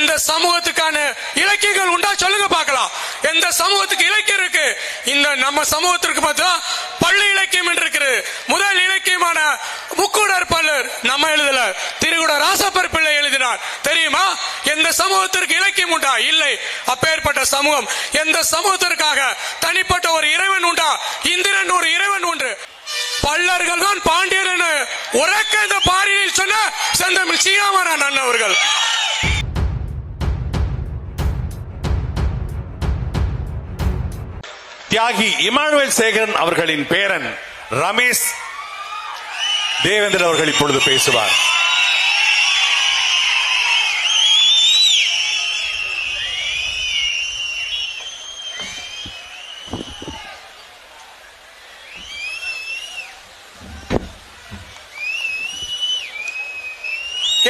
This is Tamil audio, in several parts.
எந்த சமூகத்துக்கான இலக்கியங்கள் உண்டா சொல்லுங்க பார்க்கலாம். எந்த சமூகத்துக்கு இலக்கியம் இருக்கு? இந்த நம்ம சமூகத்திற்கு பார்த்தா பள்ளி இலக்கியம் என்று இருக்குது. முதல் இலக்கியமான முக்கூடர் பல்லர் நம்ம எழுதல. திருகுட ராசப்பர் பிள்ளை எழுதினார். தெரியுமா? எந்த சமூகத்திற்கு இலக்கியம் உண்டா? இல்லை. அப்பேற்பட்ட சமூகம். எந்த சமூகத்திற்காக தனிப்பட்ட ஒரு இறைவன் உண்டா? இந்திரன் ஒரு இறைவன் உண்டு பல்லர்கள் தான் பாண்டியர் என உறக்க இந்த பாரியில் சொன்ன செந்தமிழ் சீராமரான் அண்ணன் அவர்கள். தியாகி இமானுவேல் சேகரன் அவர்களின் பேரன் ரமேஷ் தேவேந்திரன் அவர்கள் இப்பொழுது பேசுவார்.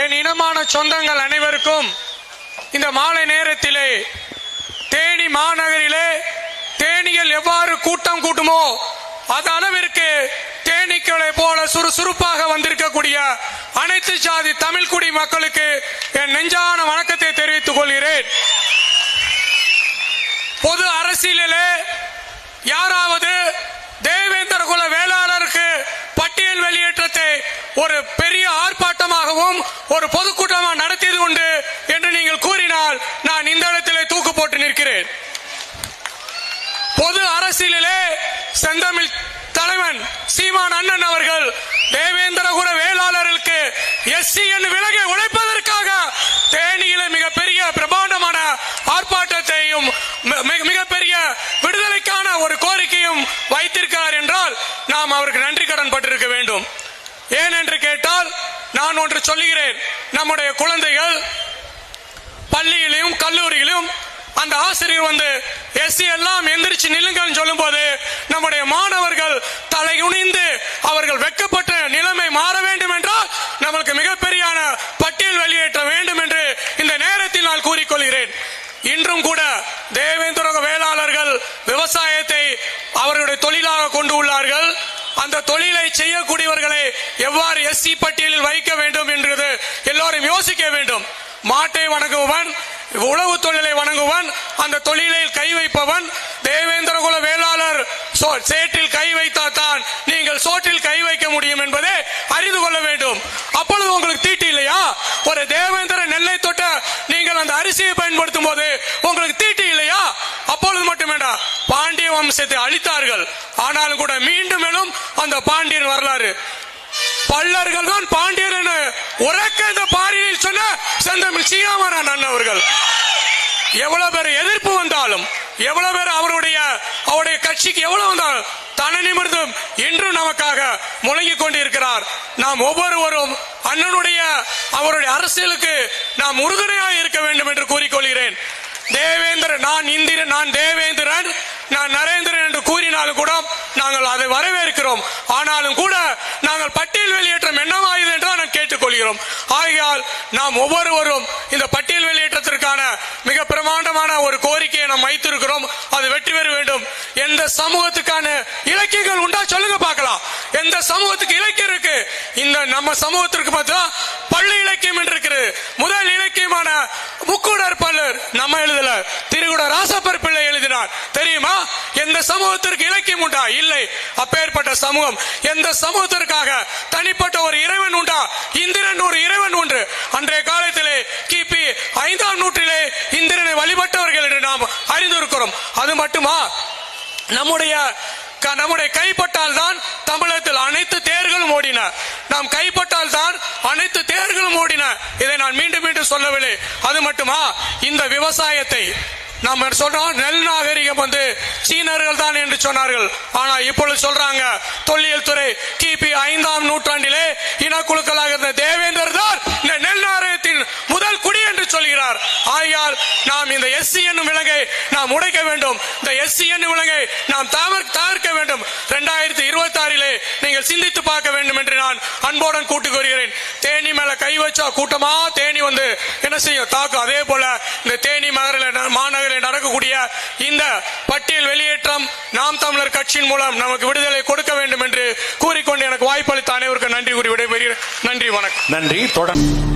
என் இனமான சொந்தங்கள் அனைவருக்கும் இந்த மாலை நேரத்திலே தேனி மாநகரிலே தேனியல் எவ்வாறு கூட்டம் கூட்டுமோ அது அளவிற்கு தேனீக்களை போல சுறுசுறுப்பாக வந்திருக்கக்கூடிய அனைத்து சாதி தமிழ் குடி மக்களுக்கு என் நெஞ்சான வணக்கத்தை தெரிவித்துக் கொள்கிறேன். பொது அரசியலிலே யாராவது தேவேந்திர குல வேளாளருக்கு பட்டியல் வெளியேற்றத்தை ஒரு பெரிய ஆர்ப்பாட்டமாகவும் ஒரு பொதுக்கூட்டமாக நடத்தியது உண்டு என்று நீங்கள் கூறினால் நான் இந்த இடத்திலே தூக்கு போட்டு நிற்கிறேன் பொது அரசியலிலே செந்தமிழ் தலைவன் சீமான் அண்ணன் அவர்கள் தேவேந்திரகுர வேளாளர்களுக்கு எஸ்சி என்று விலகை உழைப்பதற்காக தேனியில மிகப்பெரிய பிரமாண்டமான ஆர்ப்பாட்டத்தையும் மிகப்பெரிய விடுதலைக்கான ஒரு கோரிக்கையும் வைத்திருக்கிறார் என்றால் நாம் அவருக்கு நன்றி கடன் பட்டிருக்க வேண்டும். ஏன் என்று கேட்டால் நான் ஒன்று சொல்லுகிறேன். நம்முடைய குழந்தைகள் பள்ளியிலும் கல்லூரியிலும் அந்த ஆசிரியர் வந்து எஸ்சி எல்லாம் தலை குனிந்து அவர்கள் வெட்கப்பட்ட நிலைமை மாற வேண்டும் என்றால் நமக்கு மிகப்பெரியான பட்டியல் வெளியேற்ற வேண்டும் என்று இந்த நேரத்தில் நான் கூறிக்கொள்கிறேன். இன்றும் கூட தேவேந்திர வேளாளர்கள் விவசாயத்தை அவர்களுடைய தொழிலாக கொண்டு உள்ளார்கள். அந்த தொழிலை செய்யக்கூடியவர்களை எவ்வாறு எஸ்சி பட்டியலில் வைக்க வேண்டும் என்றது எல்லோரும் யோசிக்க வேண்டும். மாட்டை வணங்குபவன் உழவு தொழிலை வணங்குவன் அந்த தொழிலில் கை வைப்பவன் தேவேந்திர குல வேளாளர் சோ- சேற்றில் கை வைத்தால்தான் நீங்கள் சோற்றில் கை வைக்க முடியும் என்பதை அறிந்து கொள்ள வேண்டும். அப்பொழுது உங்களுக்கு தீட்டு இல்லையா? ஒரு தேவேந்திர நெல்லை தொட்ட நீங்கள் அந்த அரிசியை பயன்படுத்தும் போது உங்களுக்கு தீட்டு இல்லையா? அப்பொழுது மட்டும் வேண்டாம் பாண்டிய வம்சத்தை அழித்தார்கள். ஆனாலும் கூட மீண்டும் எழும் அந்த பாண்டியன் வரலாறு. பல்லர்கள் தான் பாண்டியர் என உறக்க இந்த பாரியில் சொன்ன செந்தமிழ் சீராமரான் அண்ணன் அவர்கள். எவ்வளவு பேர் எதிர்ப்பு வந்தாலும் எவ்வளவு பேர் அவருடைய அவருடைய கட்சிக்கு எவ்வளவு வந்தாலும் தன நிமிர்ந்தும் இன்றும் நமக்காக முழங்கிக் கொண்டிருக்கிறார். நாம் ஒவ்வொருவரும் அண்ணனுடைய அவருடைய அரசியலுக்கு நாம் உறுதுணையாக இருக்க வேண்டும் என்று கூறிக்கொள்கிறேன். தேவேந்திரன் நான் இந்திரன் நான் தேவேந்திரன் நான் நரேந்திரன் என்று கூறினாலும் நாங்கள் அதை வரவேற்கிறோம். ஆனாலும் கூட நாங்கள் பட்டியல் வெளியேற்றம் என்னவாயுது என்று நான் கேட்டுக்கொள்கிறோம். ஆகையால் நாம் ஒவ்வொருவரும் இந்த பட்டியல் வெளியேற்றத்திற்கான மிக பிரமாண்டமான ஒரு கோரிக்கையை நாம் வைத்திருக்கிறோம். அது வெற்றி பெற வேண்டும். எந்த சமூகத்துக்கான இலக்கியங்கள் உண்டா சொல்லுங்க எந்த சமூகத்துக்கு இலக்கியம் இருக்கு? இந்த நம்ம சமூகத்திற்கு பார்த்தா பள்ளி இலக்கியம் என்று இருக்குது. முதல் இலக்கியமான முக்கூடர் பல்லர் நம்ம எழுதல. திருகுட ராசப்பர் பிள்ளை எழுதினார். தெரியுமா? எந்த சமூகத்திற்கு இலக்கியம் உண்டா? இல்லை. அப்பேற்பட்ட சமூகம். எந்த சமூகத்திற்காக தனிப்பட்ட ஒரு இறைவன் உண்டா? இந்திரன் ஒரு இறைவன் உண்டு அன்றைய காலத்திலே கிபி ஐந்தாம் நூற்றிலே இந்திரனை வழிபட்டவர்கள் என்று நாம் அறிந்திருக்கிறோம். அது மட்டுமா? நம்முடைய நம்முடைய கைப்பட்டால் தான் தமிழகத்தில் அனைத்து தேர்களும் ஓடின. நாம் கைப்பட்டால் தான் அனைத்து தேர்களும் ஓடின. இதை நான் மீண்டும் மீண்டும் சொல்லவில்லை. அது மட்டுமா? இந்த விவசாயத்தை நாம் சொல்றோம் நெல் நாகரிகம் வந்து சீனர்கள் தான் என்று சொன்னார்கள். ஆனா இப்பொழுது சொல்றாங்க தொல்லியல் துறை கிபி ஐந்தாம் நூற்றாண்டிலே இனக்குழுக்களாக இருந்த தேவ நாம் இந்த எஸ்சி என்னும் விலங்கை நாம் உடைக்க வேண்டும். இந்த எஸ்சி என்னும் விலங்கை நாம் தவிர தவிர்க்க வேண்டும். இரண்டாயிரத்தி இருபத்தி ஆறிலே நீங்கள் சிந்தித்து பார்க்க வேண்டும் என்று நான் அன்போடன் கூட்டுக் கூறுகிறேன் தேனி மேல கை வச்சா கூட்டமா தேனி வந்து என்ன செய்யும்? தாக்கும் அதே போல இந்த தேனி மகரில் மாநகரில் நடக்கக்கூடிய இந்த பட்டியல் வெளியேற்றம் நாம் தமிழர் கட்சியின் மூலம் நமக்கு விடுதலை கொடுக்க வேண்டும் என்று கூறிக்கொண்டு எனக்கு வாய்ப்பளித்த அனைவருக்கும் நன்றி கூறி விடைபெறுகிறேன். நன்றி வணக்கம். நன்றி. தொடர்